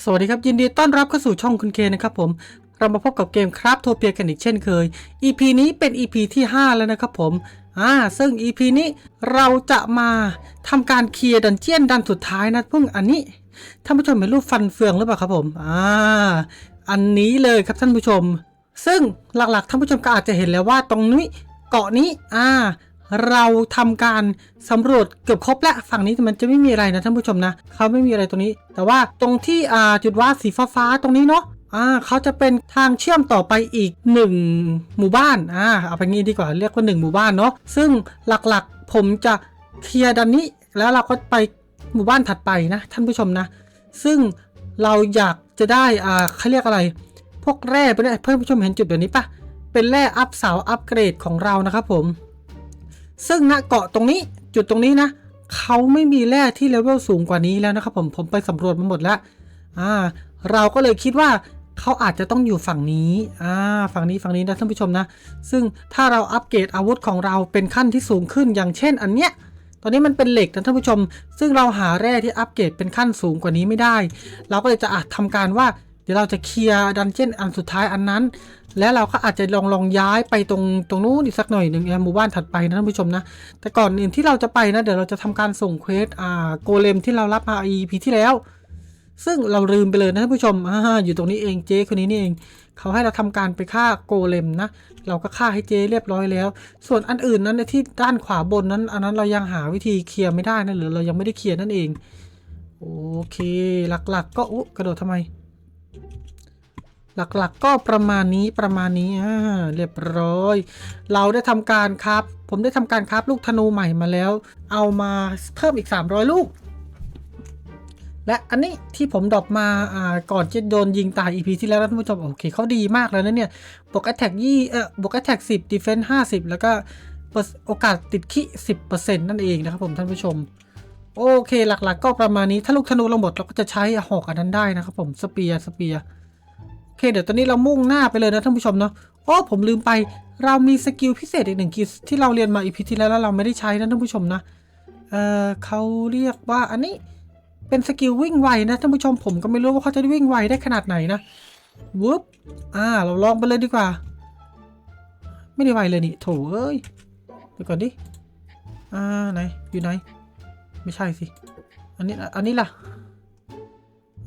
สวัสดีครับ ยินดีต้อนรับเข้าสู่ช่องคุณเคนะครับผมเรามาพบกับเกมครับโทเปียกันอีกเช่นเคย EP นี้เป็น EP ที่ 5 แล้วนะครับผมอ่าซึ่ง EP นี้เราจะมาทำการเคลียร์ดันเจียนดันสุดท้ายนะเพิ่งอันนี้ท่านผู้ชมเห็นรูปฟันเฟืองหรือเปล่าครับผมอ่าอันนี้เลยครับท่านผู้ชม ซึ่งหลักๆท่านผู้ชมก็อาจจะเห็นแล้วว่าตรงนี้เกาะนี้อ่า เราทำการสำรวจเกือบครบแล้วฝั่งนี้มันจะไม่มีอะไรนะท่านผู้ชมนะเขาไม่มีอะไรตรงนี้ แต่ว่าตรงที่อ่าจุดว่าดสีฟ้าๆตรงนี้เนาะอ่าเขาจะเป็นทางเชื่อมต่อไปอีกหนึ่งหมู่บ้านอ่าเอาไปงี้ดีกว่าเรียกว่าหนึ่งหมู่บ้านเนาะซึ่งหลักๆผมจะเคลียร์ดันนี้ แล้วเราก็ไปหมู่บ้านถัดไปนะท่านผู้ชมนะ ซึ่งเราอยากจะได้อ่าเขาเรียกอะไร พวกแร่ไปเนี่ยเพื่อนผู้ชมเห็นจุดแบบนี้ปะเป็นแร่อัพเสาอัพเกรดของเรานะครับผม ซึ่งณเกาะตรงนี้จุดตรงนี้นะเขาไม่มีแร่ที่เลเวลสูงกว่านี้แล้วนะครับผมผมไปสำรวจมาหมดแล้วอ่าเราก็เลยคิดว่าเขาอาจจะต้องอยู่ฝั่งนี้อ่าฝั่งนี้ฝั่งนี้นะท่านผู้ชมนะ ซึ่งถ้าเราอัปเกรดอาวุธของเราเป็นขั้นที่สูงขึ้นอย่างเช่น อันเนี้ยตอนนี้มันเป็นเหล็กนะท่านผู้ชม ซึ่งเราหาแร่ที่อัปเกรดเป็นขั้นสูงกว่านี้ไม่ได้ เราก็เลยจะอาจทำการว่าเดี๋ยวเราจะเคลียร์ดันเจี้ยนอันสุดท้ายอันนั้น แล้วเราก็อาจจะลองลองย้ายไปตรงตรงนู้นอีกสักหน่อยหนึ่งหมู่บ้านถัดไปนะท่านผู้ชมนะ แต่ก่อนอื่นที่เราจะไปนะ เดี๋ยวเราจะทำการส่งเควสอ่าโกเลมที่เรารับมา EP ที่แล้ว ซึ่งเราลืมไปเลยนะท่านผู้ชมอ่าอยู่ตรงนี้เองเจ๊คนนี้นี่เอง เขาให้เราทำการไปฆ่าโกเลมนะ เราก็ฆ่าให้เจ๊เรียบร้อยแล้ว ส่วนอันอื่นนั้นในที่ด้านขวาบนนั้น อันนั้นเรายังหาวิธีเคลียร์ไม่ได้นะหรือเรายังไม่ได้เคลียร์นั่นเอง โอเคหลักๆก็อุ๊กระโดดทำไม หลักๆก็ประมาณนี้ประมาณนี้อ่าเรียบร้อย เราได้ทำการครับ ผมได้ทำการครับลูกธนูใหม่มาแล้ว เอามาเพิ่มอีก 300 ลูก และอันนี้ที่ผมดรอปมาอ่าก่อนจะโดนยิงตาย EP ที่แล้วท่านผู้ชม โอเคเขาดีมากเลยนะเนี่ย บวก attack ยี่เออบวก attack 10 defense 50แล้วก็โอกาสติดขี้10%นั่นเองนะครับผมท่านผู้ชมโอเคหลักๆก็ประมาณนี้ถ้าลูกธนูเราหมดเราก็จะใช้หอกอันนั้นได้นะครับผมสเปียร์สเปียร์ คเดี๋ยวตอนนี้เรามุ่งหน้าไปเลยนะท่านผู้ชมเนาะอ๋อผมลืมไป เรามีสกิลพิเศษอีกหนึ่งกิลที่เราเรียนมาอีพีที่แล้วแล้วเราไม่ได้ใช้นะท่านผู้ชมนะเออเขาเรียกว่าอันนี้เป็นสกิลวิ่งไวนะท่านผู้ชมผมก็ไม่รู้ว่าเขาจะได้วิ่งไวได้ขนาดไหนนะวึบอ่า เราลองไปเลยดีกว่า ไม่ได้ไวเลยนี่โถเอ้ยเดี๋ยวก่อนดิอ่าไหนอยู่ไหน ไม่ใช่สิ อันนี้อันนี้ล่ะ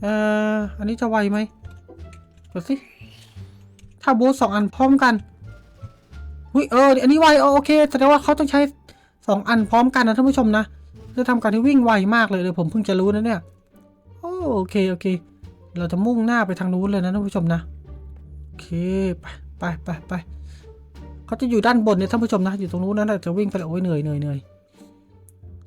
เอ่ออันนี้จะไวไหม ดูสิ ถ้าบูสสองอันพร้อมกันอุ้ยเออ อันนี้ไวโอเค แสดงว่าเขาต้องใช้สองอันพร้อมกันนะท่านผู้ชมนะจะทำการที่วิ่งไวมากเลยเลยผมเพิ่งจะรู้นะเนี่ย โอเคโอเค เราจะมุ่งหน้าไปทางนู้นเลยนะท่านผู้ชมนะ โอเคไปไปไปไปเขาจะอยู่ด้านบนเนี่ยท่านผู้ชมนะ อยู่ตรงนู้นนะจะวิ่งไปแล้วโอ้ยเหนื่อยเหนื่อยเหนื่อย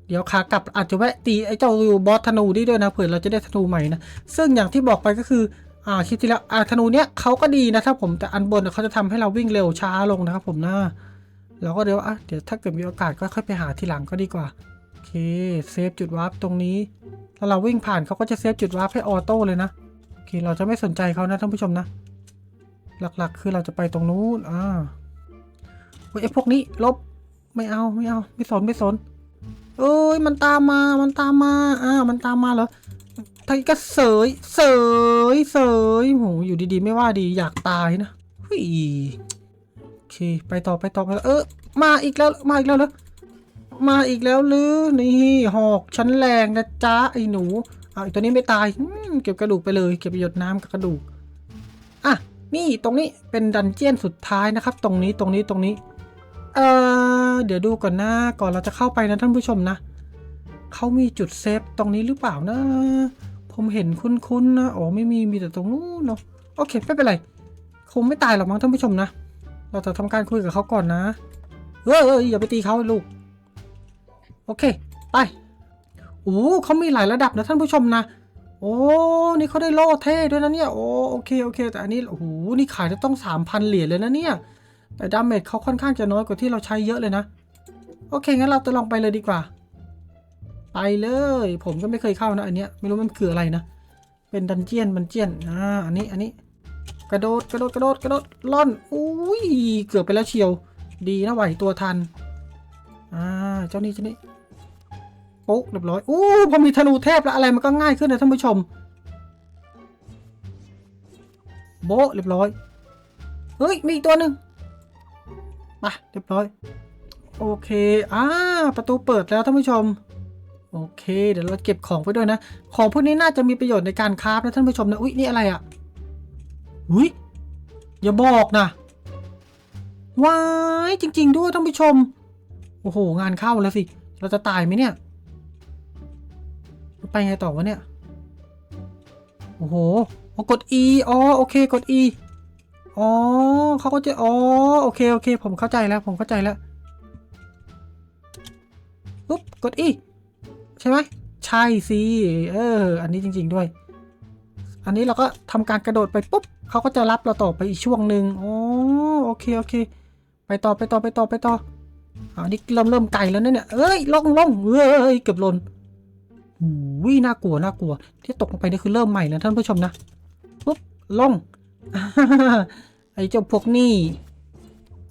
เดี๋ยวขากลับอาจจะแวะตีไอ้เจ้าบอสธนูนี่ด้วยนะเผื่อเราจะได้ธนูใหม่นะ ซึ่งอย่างที่บอกไปก็คือ อ่าคลิปที่แล้วอ่าธนูเนี้ยเขาก็ดีนะครับผมแต่อันบนเขาจะทำให้เราวิ่งเร็วช้าลงนะครับผมนะเราก็เดี๋ยวอะเดี๋ยวถ้าเกิดมีโอกาสก็ค่อยไปหาทีหลังก็ดีกว่าโอเคเซฟจุดวาร์ปตรงนี้ถ้าเราวิ่งผ่านเขาก็จะเซฟจุดวาร์ปให้ออโต้เลยนะโอเคเราจะไม่สนใจเขานะท่านผู้ชมนะ หลักๆคือเราจะไปตรงนู้นอ่าเฮ้ยพวกนี้ลบไม่เอาไม่เอาไม่สนไม่สนเอ้ยมันตามมามันตามมาอ่ามันตามมาเหรอ ทางก็เสย เสย เสยโหอยู่ดีๆ ไม่ว่าดีอยากตายนะเฮ้ยโอเค ไปต่อไปต่อไปเออ มาอีกแล้ว มาอีกแล้วเหรอมาอีกแล้วหรือนี่หอกชั้นแรงนะจ๊ะไอ้หนูเอาตัวนี้ไม่ตายเก็บกระดูกไปเลย เก็บประโยชน์น้ำกับกระดูกอะนี่ตรงนี้เป็นดันเจียนสุดท้ายนะครับ ตรงนี้ตรงนี้ตรงนี้ เออเดี๋ยวดูก่อนนะก่อนเราจะเข้าไปนะท่านผู้ชมนะเขามีจุดเซฟตรงนี้หรือเปล่านะ ผมเห็นคุ้นๆนะอ๋อไม่มีมีแต่ตรงนู้นเนาะโอเคไม่เป็นไร คงไม่ตายหรอกมั้งท่านผู้ชมนะ เราจะทำการคุยกับเขาก่อนนะเฮ้ยเฮ้ยอย่าไปตีเขาลูก โอเค ไปโอ้เขามีหลายระดับนะท่านผู้ชมนะโอ้นี่เขาได้โล่เท่ด้วยนะเนี่ยโอ้โอเคโอเค แต่อันนี้โอ้โหนี่ขายจะต้องสามพันเหรียญเลยนะเนี่ยแต่ดาเมจเขาค่อนข้างจะน้อยกว่าที่เราใช้เยอะเลยนะ โอเคงั้นเราจะลองไปเลยดีกว่า ไปเลย ผมก็ไม่เคยเข้านะอันเนี้ยไม่รู้มันคืออะไรนะ เป็นดันเจียนบันเจียนอ่าอันนี้อันนี้ กระโดดกระโดดกระโดดกระโดดล่อนอุ้ยเกือบไปแล้วเชียว ดีนะไหวตัวทันอ่าเจ้านี่เจ้านี่ปุ๊บเรียบร้อยอู้พอมีธนูเทพแล้วอะไรมันก็ง่ายขึ้นนะท่านผู้ชมโบะเรียบร้อยเฮ้ยมีอีกตัวหนึ่งมาเรียบร้อย โอเคอ่าประตูเปิดแล้วท่านผู้ชม โอเค เดี๋ยวเราเก็บของไปด้วยนะ ของพวกนี้น่าจะมีประโยชน์ในการคราฟนะท่านผู้ชมนะ อุ๊ย นี่อะไรอะ่ะ อุ๊ย อย่าบอกนะ ว้าย จริง ๆ ด้วยท่านผู้ชม โอ้โห งานเข้าแล้วสิ เราจะตายไหมเนี่ย ไปไงต่อวะเนี่ย โอ้โหกด E อ๋อ โอเค กด E อ๋อเขาก็จะ อ๋อ โอเค โอเค ผมเข้าใจแล้ว ผมเข้าใจแล้วปุ๊บ กด E ใช่ไหมใช่สิเออ อันนี้จริง ๆด้วย อันนี้เราก็ทำการกระโดดไปปุ๊บเขาก็จะรับเราต่อไปอีกช่วงหนึ่งโอ๋อโอเคโอเค ไปต่อไปต่อไปต่อไปต่ออันนี้เริ่มเริ่มไกลแล้วเนี่ยเอ้ยลงลงเอ้ยเกือบหล่นวิน่ากลัวน่ากลัว ที่ตกลงไปนี่คือเริ่มใหม่นะท่านผู้ชมนะปุ๊บลงไอ้เจ้าพวกนี้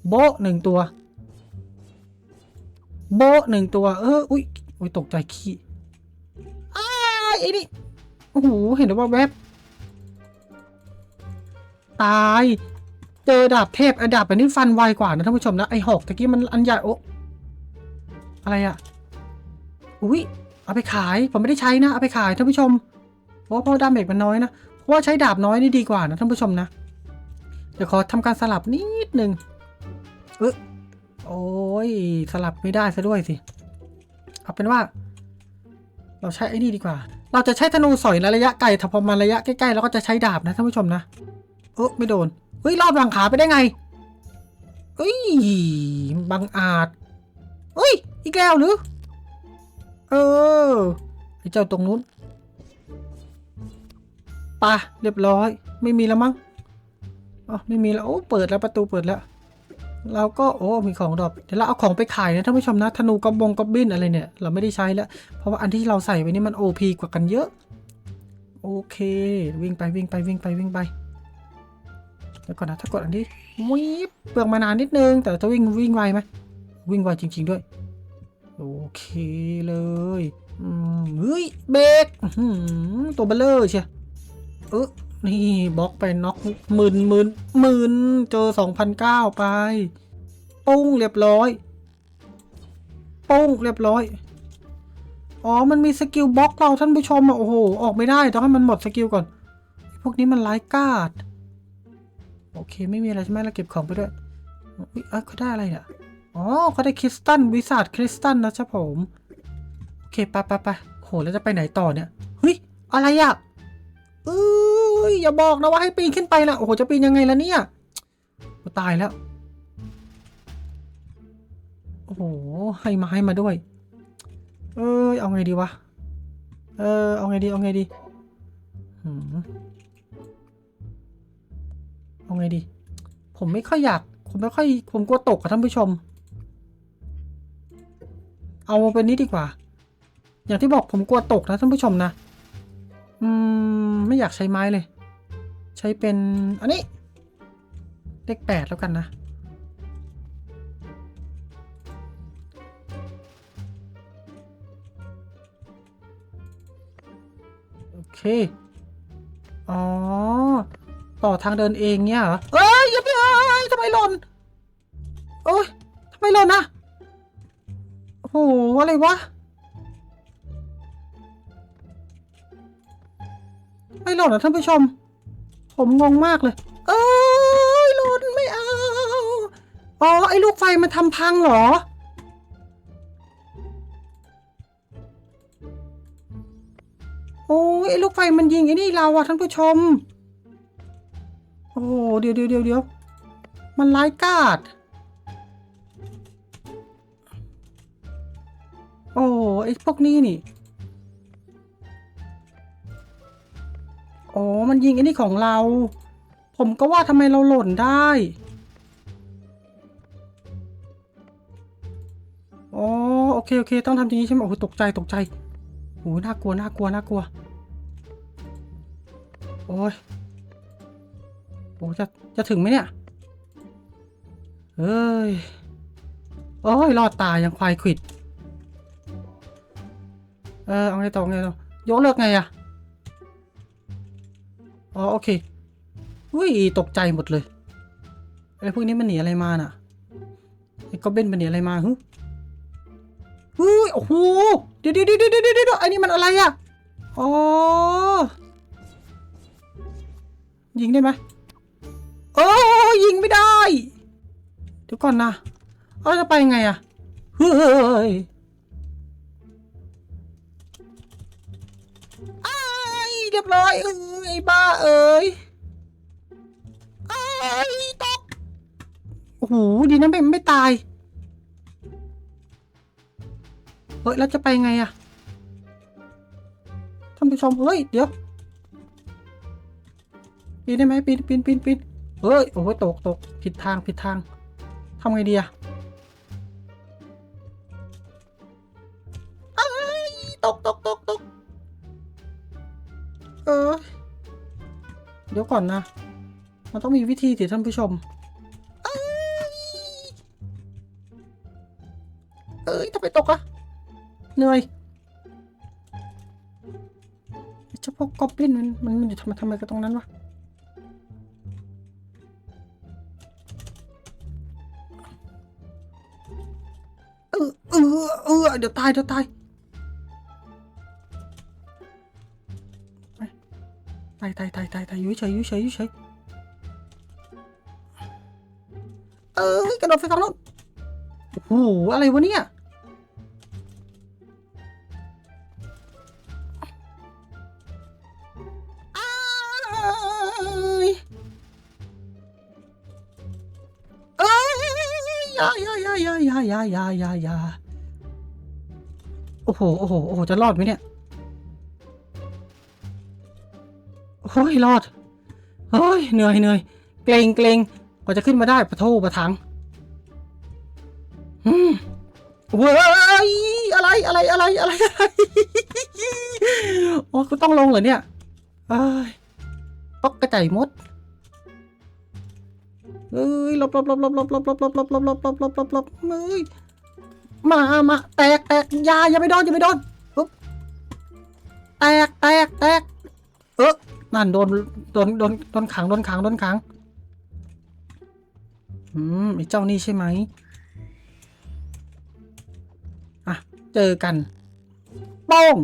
โบะหนึ่งตัว โบะหนึ่งตัว เออ อุ้ย โอ้ยตกใจขี้อ้ายไอ้นี่โอ้โหเห็นแล้วว่าแวบตาย เจอดาบเทพไอ้ดาบอันนี้ฟันไวกว่านะท่านผู้ชมนะไอ้หอกตะกี้มันอันใหญ่โอะอะไรอะอุ้ยเอาไปขายผมไม่ได้ใช้นะเอาไปขายท่านผู้ชมเพราะเพราะดาเมจมันน้อยนะเพราะว่าใช้ดาบน้อยนี่ดีกว่านะท่านผู้ชมนะเดี๋ยวขอทำการสลับนิดนึงเออโอ้ยสลับไม่ได้ซะด้วยสิ เอาเป็นว่า เราใช้ไอ้นี่ดีกว่า เราจะใช้ธนูสอยในระยะไกลถ้าพอมาระยะใกล้ๆเราก็จะใช้ดาบนะท่านผู้ชมนะเออไม่โดนเฮ้ยรอดวางขาไปได้ไงเอ้ยบังอาจเฮ้ยอีกแล้วหรือ เออไอเจ้าตรงนู้นปะเรียบร้อย ไม่มีแล้วมั้งอ๋อไม่มีแล้วโอ้เปิดแล้วประตูเปิดแล้ว เราก็โอ้มีของดรอปเดี๋ยวเราเอาของไปขายนะท่านผู้ชมนะธนูกระบงกระบินอะไรเนี่ย เราไม่ได้ใช้แล้ว เพราะว่าอันที่เราใส่ไว้นี่มัน OP กว่ากันเยอะ โอเค วิ่งไปวิ่งไปวิ่งไปวิ่งไปเดี๋ยวก่อนนะถ้ากดอันนี้วิบเปลืองมานานนิดนึง แต่จะวิ่งวิ่งไวไหมวิ่งไวจริง ๆด้วย โอเคเลยอืมเฮ้ยเบรกตัวเบลเลอร์เชียเออ นี่บล็อกไปน็อกหมื่นหมื่นหมื่นเจอสองพันเก้าไป ปุ้งเรียบร้อย ปุ้งเรียบร้อย อ๋อ มันมีสกิลบล็อกเราท่านผู้ชมอะโอ้โห ออกไม่ได้ต้องให้มันหมดสกิลก่อน พวกนี้มันไร้กาดโอเค ไม่มีอะไรใช่ไหมเราเก็บของไปด้วยอุ๊ยเอ้ยเขาได้อะไรเนี่ย อ๋อเขาได้คริสตัลวิสาดคริสตัลนะครับผม โอเคไปไปไปโหแล้วจะไปไหนต่อเนี่ยเฮ้ยอะไรอะเอ้ ยอย่าบอกนะว่าให้ปีนขึ้นไปนะโอ้โหจะปีนยังไงล่ะเนี่ยตายแล้วโอ้โหให้ไม้มาด้วย เอ้ยเอาไงดีวะเออเอาไงดีเอาไงดีหืมเอาไงดี ผมไม่ค่อยอยากผมไม่ค่อยผมกลัวตกอะท่านผู้ชม เอาเป็นนี้ดีกว่า อย่างที่บอกผมกลัวตกนะท่านผู้ชมนะ อืม ไม่อยากใช้ไม้เลย ใช้เป็น อันนี้ เลขแปดแล้วกันนะ โอเค อ๋อ ต่อทางเดินเองเนี่ยเหรอ เอ้ย อย่าไปเอ้ยทำไมหล่น โอ้ยทำไมหล่นนะโอ้โห อะไรวะ ไม่หล่นนะท่านผู้ชม ผมงงมากเลย เอ้ยหล่นไม่เอา อ๋อ ไอ้ลูกไฟมันทำพังเหรอ โอ้ยไอ้ลูกไฟมันยิงไอ้นี่เราอะท่านผู้ชม โอ้เดี๋ยวเดี๋ยวเดี๋ยวเดี๋ยวมันร้ายกาจโอ้ไอ้พวกนี้นี่ โอ้มันยิงไอ้นี่ของเรา ผมก็ว่าทำไมเราหล่นได้ อ๋อ โอเค โอเค ต้องทำอย่างนี้ใช่ไหมโอ้โหตกใจ ตกใจโอ้โหน่ากลัว น่ากลัว น่ากลัว โอ้ยโอ้จะ จะถึงไหมเนี่ย เอ้ย โอ้ย รอดตายยังควายขิด เออ เอาไงต่อไงต่อยกเลิกไงอะ อ๋อโอเคเหุ้ยตกใจหมดเลยไอ้พวกนี้มันหนีอะไรมาน่ะไอ้ก็เบนมันหนีอะไรมาฮึหุ้ยโอ้โหเดี๋ยวเดี๋ยวเดี๋ยวเดี๋ยวเดี๋ยวเดี๋ยวอันนี้มันอะไรอะอ๋อยิงได้ไหมโอ้ยิงไม่ได้เดี๋ยวก่อนนะเราจะไปไงอะเฮ้ย เรียบร้อยเอ้ยไอ้บ้าเอ้ยอ้ยตกโอ้โหดีนะไม่ไม่ตายเฮ้ยแล้วจะไปไงอะท่านผู้ชมเฮ้ยเดี๋ยวปีนได้ไหมปีนปีนปีนปีนเฮ้ยโอ้ยตกตกผิดทางผิดทางทำไงดีอะ เออ เดี๋ยวก่อนนะ มันต้องมีวิธีสิท่านผู้ชม เอ้ยเอ้ยทำไมตกอะเหนื่อยเจ้าพวกกอบลินมันมันมันอยู่ทำไมทำไมกันตรงนั้นวะเออเออเออเดี๋ยวตายเดี๋ยวตาย ไปตายตายตายตายอยู่เฉยอยู่เฉยอยู่เฉยเอ้ยกระโดดไฟฟ้าแล้วโอ้โหอะไรวะเนี่ยอ้ยเอ้ยยายายายายายายายาอยาโอ้โห โอ้โห โอ้โห จะรอดไหมเนี่ย โอ้ยรอดเฮ้ยเหนื่อยเหนื่อยเกรงเกรงกว่าจะขึ้นมาได้ปะโทประทังอืมเว้ยอะไรอะไรอะไรอะไรอะไรโอ้กูต้องลงเหรอเนี่ยเอ้ยตกกระจายมดเอ้ยลบลบลบลบลบลบลบลบลบลบลบลบลบลบลบเอ้ยมามาแตกแตกยาอย่าไปโดนอย่าไปโดนปุ๊บแตกแตกแตกเออ นั่นโดนโดนโดนโดนขังโดนขังโดนขังอืมไอ้เจ้านี่ใช่ไหมอะเจอกันป้อง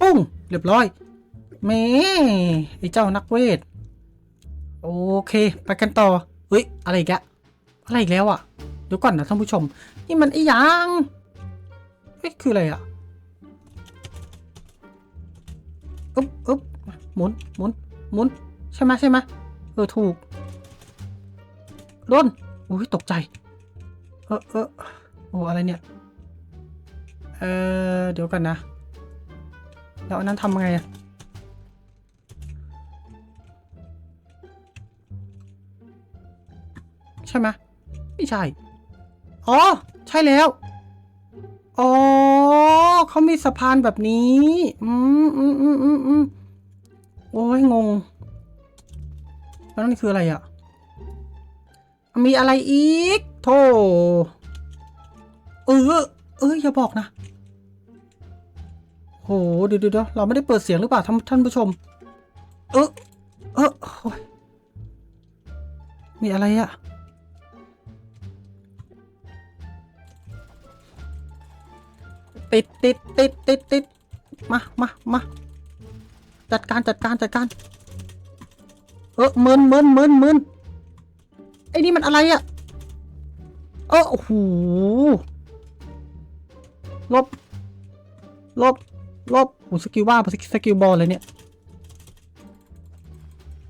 ปุ้งเรียบร้อยเมไอ้เจ้านักเวท โอเค ไปกันต่อเฮ้ย อะไรอีกอะอะไรอีกแล้วอะเดี๋ยวก่อนนะท่านผู้ชม นี่มันไอ้หยังเฮ้ยคืออะไรอะ อึ๊บอึ๊บหมุนหมุนหมุนใช่ไหมใช่ไหมเออถูกโดนโอ้ยตกใจ เออเออโอ้อะไรเนี่ย เออเดี๋ยวกันนะ แล้วอันนั้นทำไงอะใช่ไหมไม่ใช่ อ๋อ ใช่แล้ว อ๋อเขามีสะพานแบบนี้ อืมอืมอืมอืมอืมโอ้ยงง แล้วนั่คืออะไรอะ มีอะไรอีก โธ่เออ เอ้ยอย่าบอกนะโหเดี๋ยวเดี๋ยวเราไม่ได้เปิดเสียงหรือเปล่าท่านท่านผู้ชม เออเออโอ้ยมีอะไรอะ ติดติดติดติดติดมามามาจัดการจัดการจัดการ เออเมินเมินเมินเมินไอ้นี่มันอะไรอะเออโอ้โหลบลบลบโอ้สกิลว่าสกิลสกิลบอลเลยเนี่ย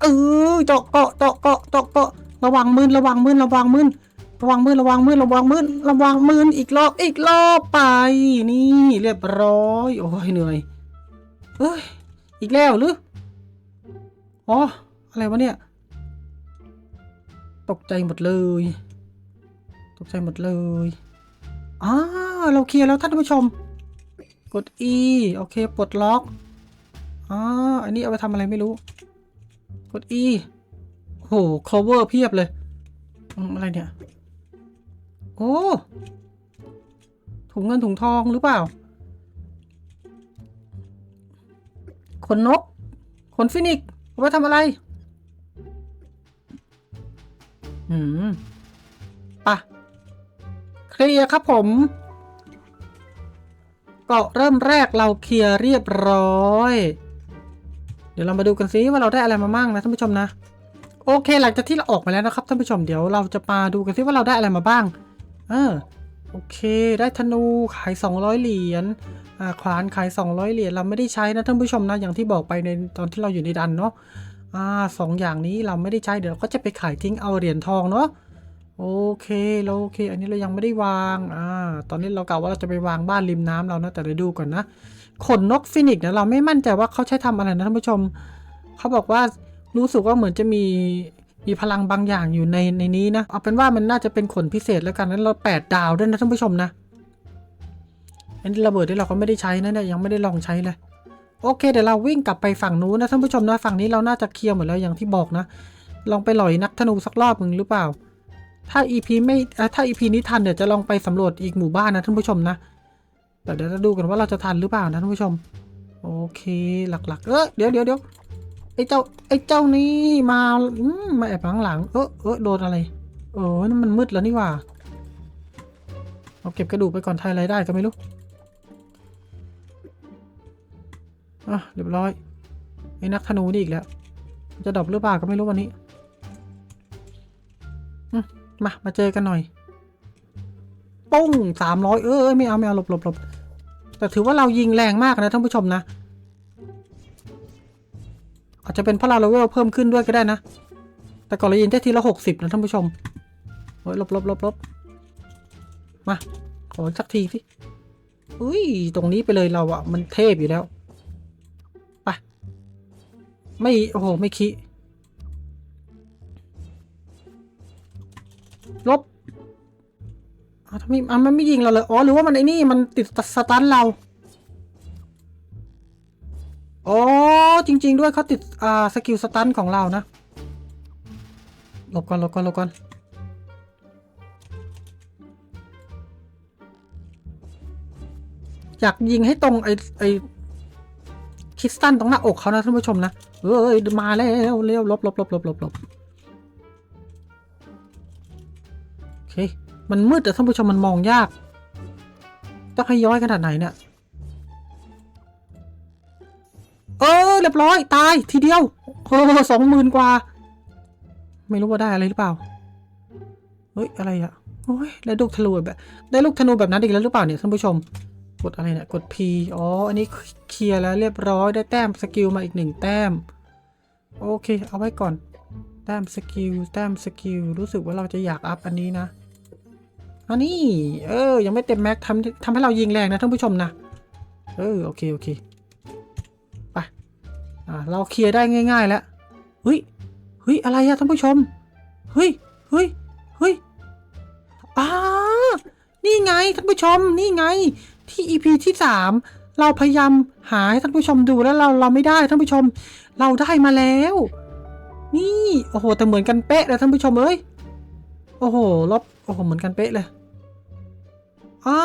เออเจาะเกาะเจาะเกาะเจาะเกาะระวังมืนระวังมืนระวังมืน ระวังมืนระวังมืนระวังมืนระวังมืนอีกรอบอีกรอบไป นี่เรียบร้อย โอ้ยเหนื่อยเอ้ยอีกแล้วหรืออ๋ออะไรวะเนี่ย ตกใจหมดเลย ตกใจหมดเลยอ่าเราเคลียร์แล้วท่านผู้ชม กด E โอเคปลดล็อกอ่าอันนี้เอาไปทำอะไรไม่รู้ กด E โอ้โห cover เพียบเลย อะไรเนี่ย โอ้ถุงเงินถุงทองหรือเปล่า ขนนก ขนฟินิกซ์เอาไปทำอะไร อืมปะเคลียร์ครับผมเกาะเริ่มแรกเราเคลียร์เรียบร้อย เดี๋ยวเรามาดูกันซิว่าเราได้อะไรมามั่งนะท่านผู้ชมนะ โอเค หลังจากที่เราออกมาแล้วนะครับท่านผู้ชมเดี๋ยวเราจะมาดูกันซิว่าเราได้อะไรมาบ้าง ออโอเค ได้ธนูขาย 200 เหรียญอ่าขวานขาย 200 เหรียญเราไม่ได้ใช้นะท่านผู้ชมนะอย่างที่บอกไปในตอนที่เราอยู่ในดันเนาะอ่าสองอย่างนี้เราไม่ได้ใช้เดี๋ยวเราก็จะไปขายทิ้งเอาเหรียญทองเนาะโอเคเราโอเค อันนี้เรายังไม่ได้วางอ่าตอนนี้เรากะว่าเราจะไปวางบ้านริมน้ำเรานะแต่เดี๋ยวดูก่อนนะขนนกฟินิกเนี่ยเราไม่มั่นใจว่าเขาใช้ทำอะไรนะท่านผู้ชม เขาบอกว่ารู้สึกว่าเหมือนจะมี มีพลังบางอย่างอยู่ในในนี้นะ เอาเป็นว่ามันน่าจะเป็นขนพิเศษแล้วกันนั้นเราแปดดาวด้วยนะท่านผู้ชมนะอันนี้ระเบิดที่เราก็ไม่ได้ใช้นะเนี่ยยังไม่ได้ลองใช้เลยโอเคเดี๋ยวเราวิ่งกลับไปฝั่งนู้นนะท่านผู้ชมนะฝั่งนี้เราน่าจะเคลียร์หมดแล้วอย่างที่บอกนะ ลองไปหล่อยนักธนูสักรอบหนึ่งหรือเปล่า ถ้า EP ไม่เอ่อถ้า EP นี้ทันเดี๋ยวจะลองไปสำรวจอีกหมู่บ้านนะท่านผู้ชมนะแต่เดี๋ยวเราดูกันว่าเราจะทันหรือเปล่านะท่านผู้ชม โอเคหลักๆ เออเดี๋ยวเดี๋ยวเดี๋ยว ไอ้เจ้า ไอ้เจ้านี่มาอืมมาแอบข้างหลัง เออเออโดนอะไร เออนั่นมันมืดแล้วนี่ว่าเอาเก็บกระดูกไปก่อนทายอะไรได้ก็ไม่รู้ อะเรียบร้อย ไอ้นักธนูนี่อีกแล้ว จะดรอปหรือเปล่าก็ไม่รู้วันนี้มา มาเจอกันหน่อย ปุ้งสามร้อยเออไม่เอาไม่เอาหลบหลบหลบแต่ถือว่าเรายิงแรงมากนะท่านผู้ชมนะ อาจจะเป็นพราะเลเวลเพิ่มขึ้นด้วยก็ได้นะ แต่ก่อนเรายิงได้ทีละหกสิบนะท่านผู้ชมโอ้ยลบลบลบลบมา ขอสักทีสิอุ้ย ตรงนี้ไปเลยเราอะมันเทพอยู่แล้ว ไป ไม่ โอ้โห ไม่คิลบอ้าวทำไมอะมันไม่ยิงเราเลย อ๋อ หรือว่ามันไอ้นี่ มันติดสตันเรา อ๋อจริง ๆ ด้วยเขาติด อ่า สกิลสตันของเรานะ หลบก่อนหลบก่อนหลบก่อน อยากยิงให้ตรง ไอไอคริสตันตรงหน้าอกเขานะท่านผู้ชมนะ เอ้ย มาแล้วเร็วลบลบลบลบลบลบโอเค มันมืดแต่ท่านผู้ชมมันมองยาก ต้องให้ย้อยขนาดไหนเนี่ย เรียบร้อยตายทีเดียวโอ้สองหมื่นกว่า ไม่รู้ว่าได้อะไรหรือเปล่า เฮ้ยอะไรอะโอ้ยได้ลูกธนูแบบได้ลูกธนูแบบนั้นอีกแล้วหรือเปล่าเนี่ยท่านผู้ชม กดอะไรเนี่ยกด P อ๋ออันนี้เคลียร์แล้วเรียบร้อยได้แต้มสกิลมาอีกหนึ่งแต้ม โอเค เอาไว้ก่อน แต้มสกิลแต้มสกิลรู้สึกว่าเราจะอยากอัพอันนี้นะอันนี้เออยังไม่เต็มแม็กทำทำให้เรายิงแรงนะท่านผู้ชมนะเออโอเคโอเค อ่าเราเคลียร์ได้ง่าย ๆ แล้วเฮ้ยเฮ้ยอะไรอะท่านผู้ชมเฮ้ยเฮ้ยเฮ้ยอ่านี่ไงท่านผู้ชมนี่ไงที่ EP ที่สามเราพยายามหาให้ท่านผู้ชมดูแล้วเราเราไม่ได้ท่านผู้ชม เราได้มาแล้ว นี่โอ้โหแต่เหมือนกันเป๊ะเลยท่านผู้ชมเอ้ยโอ้โหลบโอ้โหเหมือนกันเป๊ะเลย อ่า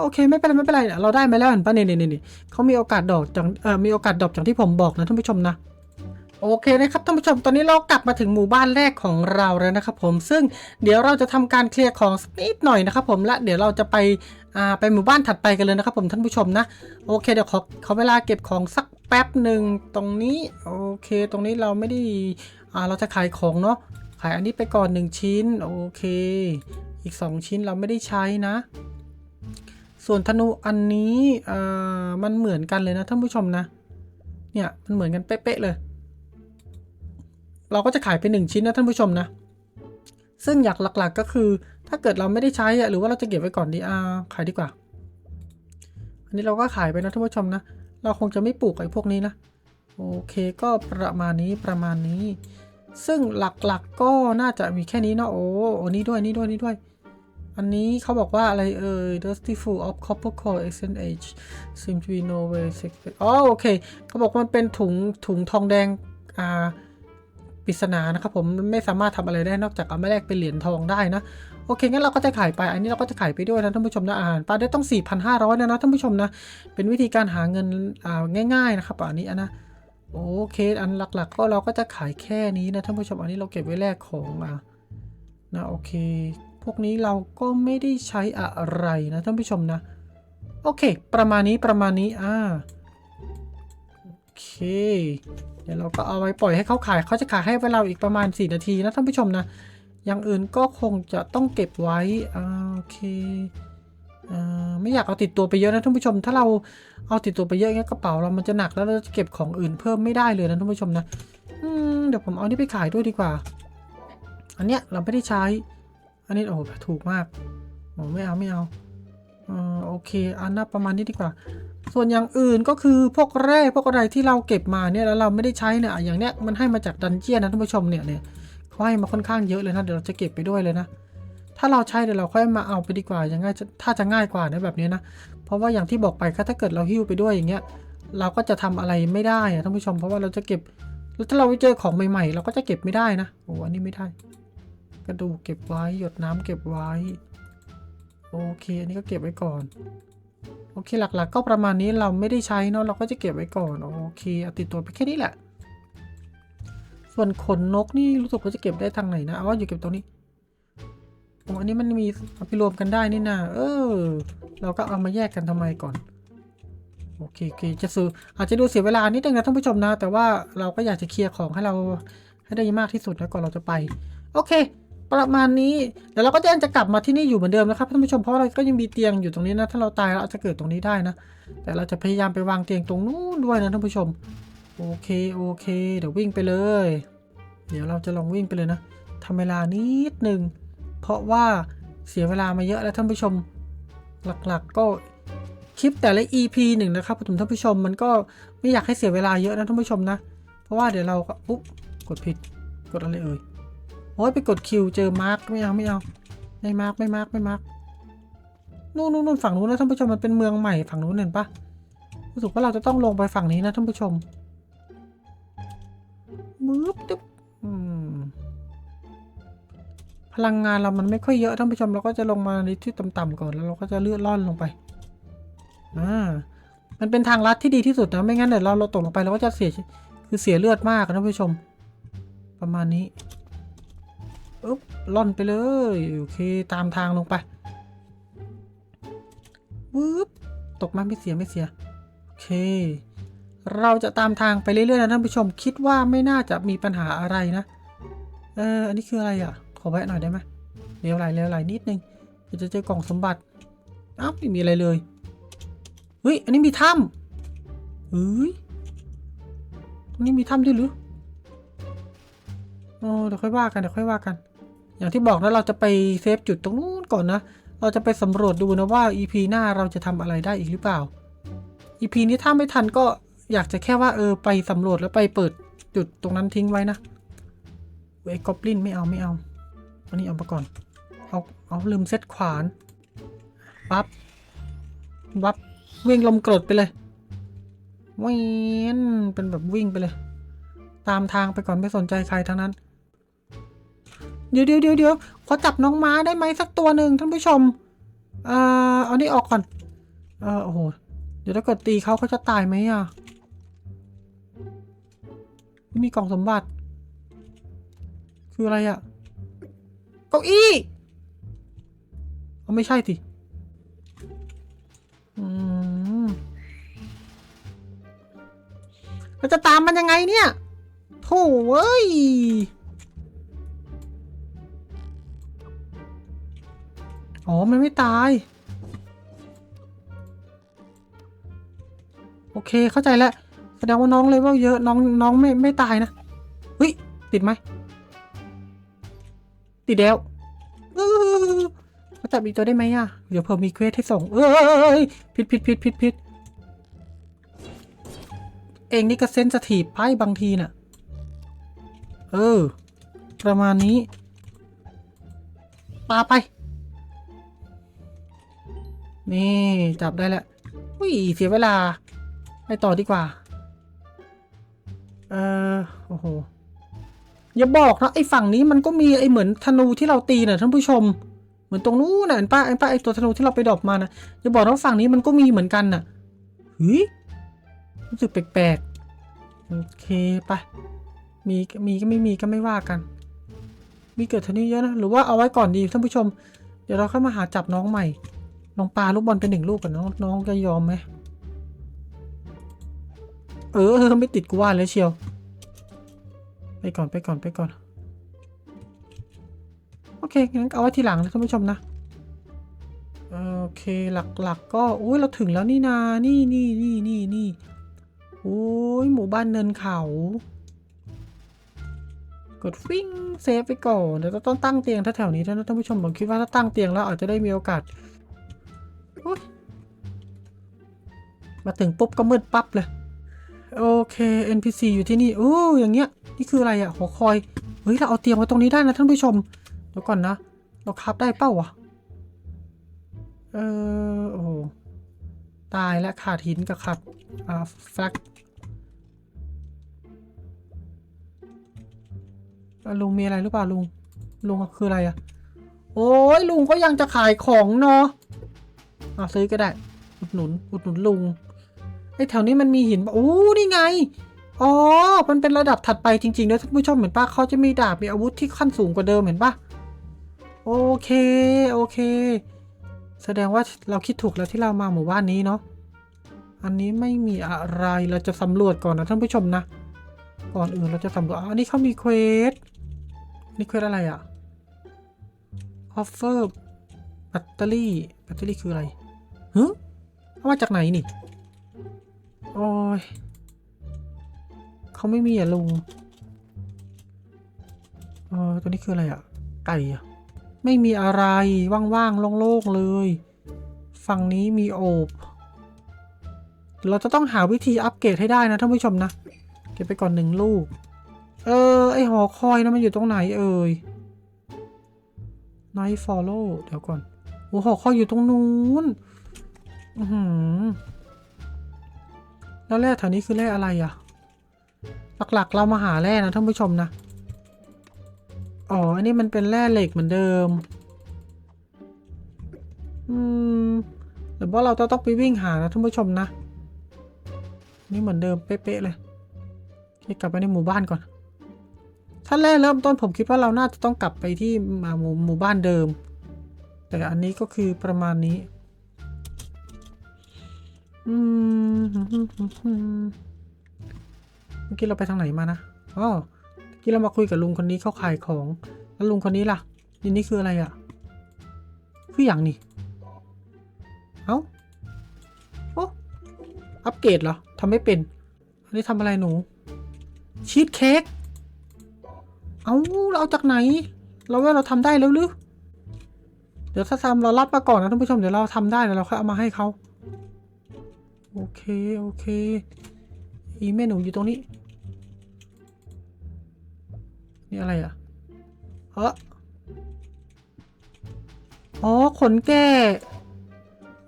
โอเคไม่เป็นไรไม่เป็นไรเราได้มาแล้วเห็นปะเนี่ยเนี่ยเนี่ยเขามีโอกาสดอกจากเอ่อมีโอกาสดอกจากที่ผมบอกนะท่านผู้ชมนะโอเคนะครับท่านผู้ชมตอนนี้เรากลับมาถึงหมู่บ้านแรกของเราแล้วนะครับผมซึ่งเดี๋ยวเราจะทำการเคลียร์ของสักนิดหน่อยนะครับผมและเดี๋ยวเราจะไปอ่าไปหมู่บ้านถัดไปกันเลยนะครับผมท่านผู้ชมนะโอเคเดี๋ยวขอขอเวลาเก็บของสักแป๊บหนึ่งตรงนี้โอเค ตรงนี้เราไม่ได้อ่าเราจะขายของเนาะขายอันนี้ไปก่อนหนึ่งชิ้นโอเค อีกสองชิ้นเราไม่ได้ใช้นะ ส่วนธนูอันนี้อ่ามันเหมือนกันเลยนะท่านผู้ชมนะ เนี่ยมันเหมือนกันเป๊ะๆเลย เราก็จะขายไปหนึ่งชิ้นนะท่านผู้ชมนะ ซึ่งอยากหลักๆก็คือ ถ้าเกิดเราไม่ได้ใช้อะหรือว่าเราจะเก็บไว้ก่อนดีอ่าขายดีกว่า อันนี้เราก็ขายไปนะท่านผู้ชมนะ เราคงจะไม่ปลูกไอ้พวกนี้นะ โอเคก็ประมาณนี้ประมาณนี้ ซึ่งหลักๆก็น่าจะมีแค่นี้เนาะโอ้โอ้นี่ด้วยนี่ด้วยนี่ด้วย อันนี้เขาบอกว่าอะไรเอ่ย dusty full of copper core exchange seem to be no way secret อ๋อโอเค เขาบอกมันเป็นถุงถุงทองแดง อ่าปริศนานะครับผมไม่สามารถทำอะไรได้นอกจากเอามาแลกเป็นเหรียญทองได้นะ โอเค งั้นเราก็จะขายไป อันนี้เราก็จะขายไปด้วยนะท่านผู้ชมนะอาหารปลาได้ต้อง 4,500 นะนะท่านผู้ชมนะ เป็นวิธีการหาเงินอ่าง่าย ๆ นะครับอันนี้อะนะโอเค อันหลักๆ ก็เราก็จะขายแค่นี้นะท่านผู้ชมอันนี้เราเก็บไว้แลกของอะนะโอเค พวกนี้เราก็ไม่ได้ใช้อะไรนะท่านผู้ชมนะ โอเค ประมาณนี้ประมาณนี้อ่าโอเค เดี๋ยวเราก็เอาไว้ปล่อยให้เขาขายเขาจะขายให้เราอีกประมาณ 4 นาทีนะท่านผู้ชมนะ อย่างอื่นก็คงจะต้องเก็บไว้อ่าโอเคอ่าไม่อยากเอาติดตัวไปเยอะนะท่านผู้ชม ถ้าเราเอาติดตัวไปเยอะเงั้นกระเป๋าเรามันจะหนักแล้วเราจะเก็บของอื่นเพิ่มไม่ได้เลยนะท่านผู้ชมนะอืมเดี๋ยวผมเอานี่ไปขายด้วยดีกว่า อันเนี้ยเราไม่ได้ใช้ อันนี้โอ้โหถูกมากโอ้ไม่เอาไม่เอาเออโอเค อันน่าประมาณนี้ดีกว่า ส่วนอย่างอื่นก็คือพวกแร่พวกอะไรที่เราเก็บมาเนี่ยแล้วเราไม่ได้ใช้เนี่ยอย่างเนี้ยมันให้มาจากดันเจียนนะท่านผู้ชมเนี่ยเนี่ยเขาให้มาค่อนข้างเยอะเลยนะเดี๋ยวเราจะเก็บไปด้วยเลยนะถ้าเราใช้เดี๋ยวเราค่อยมาเอาไปดีกว่าอย่างง่ายถ้าจะง่ายกว่านะแบบนี้นะเพราะว่าอย่างที่บอกไปก็ถ้าเกิดเราหิ้วไปด้วยอย่างเงี้ยเราก็จะทำอะไรไม่ได้อะท่านผู้ชม เพราะว่าเราจะเก็บแล้วถ้าเราไปเจอของใหม่ๆ เราก็จะเก็บไม่ได้นะโอ้อันนี้ไม่ได้ กระดูกเก็บไว้หยดน้ำเก็บไว้ โอเค อันนี้ก็เก็บไว้ก่อน โอเคหลักๆ ก็ประมาณนี้เราไม่ได้ใช้เนาะเราก็จะเก็บไว้ก่อน โอเคเอาติดตัวไปแค่นี้แหละ ส่วนขนนกนี่รู้สึกว่าจะเก็บได้ทางไหนนะเอาว่าอยู่เก็บตรงนี้โอ้อันนี้มันมีเอาไปรวมกันได้นี่นะเออ เราก็เอามาแยกกันทำไมก่อนโอเคโอเคจะซื้ออาจจะดูเสียเวลานิดนึงนะท่านผู้ชมนะ แต่ว่าเราก็อยากจะเคลียร์ของให้เราให้ได้มากที่สุดนะก่อนเราจะไป โอเค ประมาณนี้เดี๋ยวเราก็ยังจะกลับมาที่นี่อยู่เหมือนเดิมนะครับท่านผู้ชมเพราะเราก็ยังมีเตียงอยู่ตรงนี้นะ ถ้าเราตายเราอาจจะเกิดตรงนี้ได้นะ แต่เราจะพยายามไปวางเตียงตรงนู้นด้วยนะท่านผู้ชม โอเคโอเค เดี๋ยววิ่งไปเลย เดี๋ยวเราจะลองวิ่งไปเลยนะทำเวลานิดหนึ่งเพราะว่าเสียเวลามาเยอะแล้วท่านผู้ชมหลักๆก็คลิปแต่ละ EP หนึ่งนะครับผมท่านผู้ชมมันก็ไม่อยากให้เสียเวลาเยอะนะท่านผู้ชมนะ เพราะว่าเดี๋ยวเราก็อุ๊บกดผิดกดอะไรเอ่ย โอ้ยไปกดคิวเจอมาร์กไม่เอาไม่เอาไม่มาร์กไม่มาร์กไม่มาร์กนู่นนู่นนู่นฝั่งนู้นนะท่านผู้ชมมันเป็นเมืองใหม่ฝั่งนู้นเห็นปะรู้สึกว่าเราจะต้องลงไปฝั่งนี้นะท่านผู้ชมมืบตึ๊บอืมพลังงานเรามันไม่ค่อยเยอะท่านผู้ชมเราก็จะลงมาในที่ต่ำๆก่อนแล้วเราก็จะเลื่อนล่อนลงไปอ่ามันเป็นทางลัดที่ดีที่สุดนะไม่งั้นเดี๋ยวเราเราตกลงไปเราก็จะเสียคือเสียเลือดมากนะท่านผู้ชม ประมาณนี้ อ๊บล่อนไปเลย โอเค ตามทางลงไปวืบตกมาไม่เสียไม่เสีย โอเค เราจะตามทางไปเรื่อยๆนะท่านผู้ชม คิดว่าไม่น่าจะมีปัญหาอะไรนะ เอออันนี้คืออะไรอะ ขอแวะหน่อยได้ไหมเลี้ยวไหลเลี้ยวไหลนิดนึงเดี๋ยวจะเจอกล่องสมบัติอ้าวไม่มีอะไรเลย เฮ้ย อันนี้มีถ้ำเฮ้ยตรงนี้มีถ้ำด้วยหรือโอ้เดี๋ยวค่อยว่ากันเดี๋ยวค่อยว่ากัน อย่างที่บอกนะเราจะไปเซฟจุดตรงนู้นก่อนนะ เราจะไปสำรวจดูนะว่า EP หน้าเราจะทำอะไรได้อีกหรือเปล่า EP นี้ถ้าไม่ทันก็อยากจะแค่ว่าเออไปสำรวจแล้วไปเปิดจุดตรงนั้นทิ้งไว้นะเวกอบลินไม่เอาไม่เอา อันนี้เอามาก่อน เอาเอาลืมเซตขวานปั๊บวับวิ่งลมกรดไปเลยวิ่งเป็นแบบวิ่งไปเลย ตามทางไปก่อนไม่สนใจใครทั้งนั้น เดี๋ยวเดี๋ยวเดี๋ยวเดี๋ยวขอจับน้องม้าได้ไหมสักตัวหนึ่งท่านผู้ชมเอ่อเอานี่ออกก่อนเออโอ้โหเดี๋ยวถ้าเกิดตีเขาเขาจะตายไหมอะม่มีกล่องสมบัติ คืออะไรอะเก้าอี้เอาไม่ใช่สิอืมเราจะตามมันยังไงเนี่ยโถ่เว้ย อ๋อ มันไม่ตาย โอเคเข้าใจแล้ว แสดงว่าน้องเลเวลเยอะน้องน้องไม่ไม่ตายนะเฮ้ย ติดไหม ติดแล้วเออมาจับอีกตัวได้ไหมอะ เดี๋ยวเผื่อมีเควสให้ส่ง เอ้ยผิดผิดผิดผิดผิดเองนี่ก็เซนสทีฟไปบางทีน่ะ เออ ประมาณนี้ปาไป นี่จับได้แล้วอุ้ยเสียเวลา ไปต่อดีกว่า เออโอ้โห อย่าบอกนะไอ้ฝั่งนี้มันก็มีไอ้เหมือนธนูที่เราตีน่ะท่านผู้ชม เหมือนตรงนู้นน่ะเห็นป้าไอ้ป้าไอ้ตัวธนูที่เราไปดรอปมานะอย่าบอกนะว่าฝั่งนี้มันก็มีเหมือนกันน่ะเฮ้ยรู้สึกแปลกๆ โอเคไป มีมีก็ไม่มีก็ไม่ว่ากัน มีเกิดเท่านี้เยอะนะ หรือว่าเอาไว้ก่อนดีท่านผู้ชม เดี๋ยวเราค่อยมาหาจับน้องใหม่ น้องปลาลูกบอลเป็นหนึ่งลูกกันน้องน้องจะยอมไหมเออเออไม่ติดกูว่าเลยเชียว ไปก่อนไปก่อนไปก่อน โอเคงั้นเอาไว้ทีหลังนะท่านผู้ชมนะโอเคหลักๆก็โอ้ยเราถึงแล้วนี่นานี่นี่นี่นี่นี่โอ้ยหมู่บ้านเนินเขา กดฟิ้งเซฟไปก่อนเดี๋ยวเราต้องตั้งเตียงแถวๆนี้ถ้าท่านผู้ชมผมคิดว่าถ้าตั้งเตียงแล้วอาจจะได้มีโอกาส มาถึงปุ๊บก็มืดปั๊บเลย โอเค NPC อยู่ที่นี่ โอ้อย่างเงี้ย นี่คืออะไรอะหัวคอย เฮ้ย เราเอาเตียงไว้ตรงนี้ได้นะท่านผู้ชม เดี๋ยวก่อนนะ เราคับได้เป้าวะ เออ โอ้ตายและขาดหินกับขาดอ่าแฟลกลุงมีอะไรหรือเปล่าลุง ลุงคืออะไรอะโอ้ยลุงก็ยังจะขายของเนาะ อะซื้อก็ได้ อุดหนุน อุดหนุนลุงไอ้แถวนี้มันมีหินโอ้นี่ไง อ๋อ มันเป็นระดับถัดไปจริงๆนะท่านผู้ชมเห็นปะเขาจะมีดาบมีอาวุธที่ขั้นสูงกว่าเดิมเห็นปะโอเค โอเค แสดงว่าเราคิดถูกแล้วที่เรามาหมู่บ้านนี้เนาะ อันนี้ไม่มีอะไร เราจะสำรวจก่อนนะท่านผู้ชมนะ ก่อนอื่นเราจะสำรวจอ๋ออันนี้เขามีเควส นี่เควสอะไรอะ offer แบตเตอรี่ แบตเตอรี่คืออะไร ฮึเอามาจากไหนนี่โอ้ยเขาไม่มีอะลุงเออตัวนี้คืออะไรอะไก่อะไม่มีอะไรว่างๆโล่งๆเลย ฝั่งนี้มีโอบ เราจะต้องหาวิธีอัปเกรดให้ได้นะท่านผู้ชมนะ เก็บไปก่อนหนึ่งลูก เออ ไอหอคอยนะมันอยู่ตรงไหนเอ่ย Night Follow เดี๋ยวก่อนโอ้หอคอยอยู่ตรงนู้น อือหือ แล้วแร่แถวนี้คือแร่อะไรอะหลักๆ เรามาหาแร่นะท่านผู้ชมนะ อ๋อ อันนี้มันเป็นแร่เหล็กเหมือนเดิม อืมหรือว่าเราจะต้องไปวิ่งหานะท่านผู้ชมนะ นี่เหมือนเดิมเป๊ะๆเลยเกลับไปในหมู่บ้านก่อน ถ้าแรกเริ่มต้นผมคิดว่าเราน่าจะต้องกลับไปที่หมู่หมู่บ้านเดิม แต่อันนี้ก็คือประมาณนี้ เมื่อกี้เราไปทางไหนมานะอ๋อเมื่อกี้เรามาคุยกับลุงคนนี้เขาขายของ แล้วลุงคนนี้ล่ะ นี่นี่คืออะไรอะ่ะคืออย่างนี่ เอ้า โอ้ อัปเกรดเหรอทำไม่เป็น อันนี้ทำอะไรหนู ชีสเค้ก เอาเราเอาจากไหน เราว่าเราทำได้แล้วหรือ เดี๋ยวถ้าทำเรารับมาก่อนนะท่านผู้ชม เดี๋ยวเราทำได้แล้วเราค่อยเอามาให้เขา โอเค โอเค อีเมลหนูอยู่ตรงนี้ นี่อะไรอะเอออ๋อ ขนแก่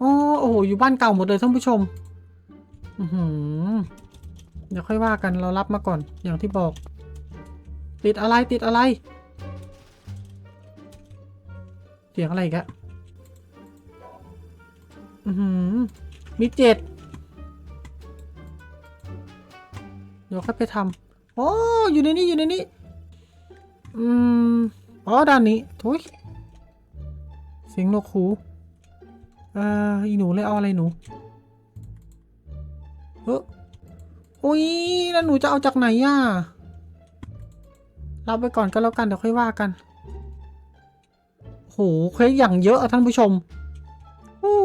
อ๋อโอ้โห อยู่บ้านเก่าหมดเลยท่านผู้ชม อือหือ เดี๋ยวค่อยว่ากัน เรารับมาก่อน อย่างที่บอก ติดอะไร ติดอะไร เสียงอะไรกะอือหือ มีเจ็ด เดี๋ยวค่อยไปทำโอ้อยู่ในนี้อยู่ในนี้ อืม อ๋อด้านนี้ทุยเสียงนกหูเอ่ออีหนูเลยเอาอะไรหนูเอออุ้ยแล้วหนูจะเอาจากไหนอะรับไปก่อนก็แล้วกันเดี๋ยวค่อยว่ากันโหเควสอย่างเยอะอะท่านผู้ชมอู้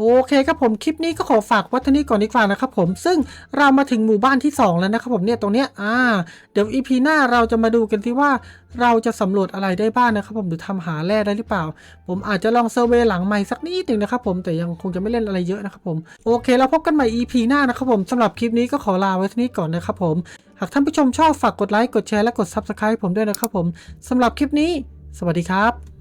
โอเคครับผมคลิปนี้ก็ขอฝากวัฒนี้ก่อนดีกว่านะครับผมซึ่งเรามาถึงหมู่บ้านที่ 2 แล้วนะครับผมเนี่ยตรงเนี้ยอ่าเดี๋ยวอีพีหน้าเราจะมาดูกันที่ว่าเราจะสำรวจอะไรได้บ้างนะครับผมหรือทำหาแร่ได้หรือเปล่า ผมอาจจะลองเซอร์เวย์หลังใหม่สักนิดหนึ่งนะครับผมแต่ยังคงจะไม่เล่นอะไรเยอะนะครับผมโอเคแล้วพบกันใหม่ EP หน้านะครับผมสำหรับคลิปนี้ก็ขอลาไว้ที่นี้ก่อนนะครับผม หากท่านผู้ชมชอบฝากกดไลค์กดแชร์และกด Subscribe ผมด้วยนะครับผมสำหรับคลิปนี้ สวัสดีครับ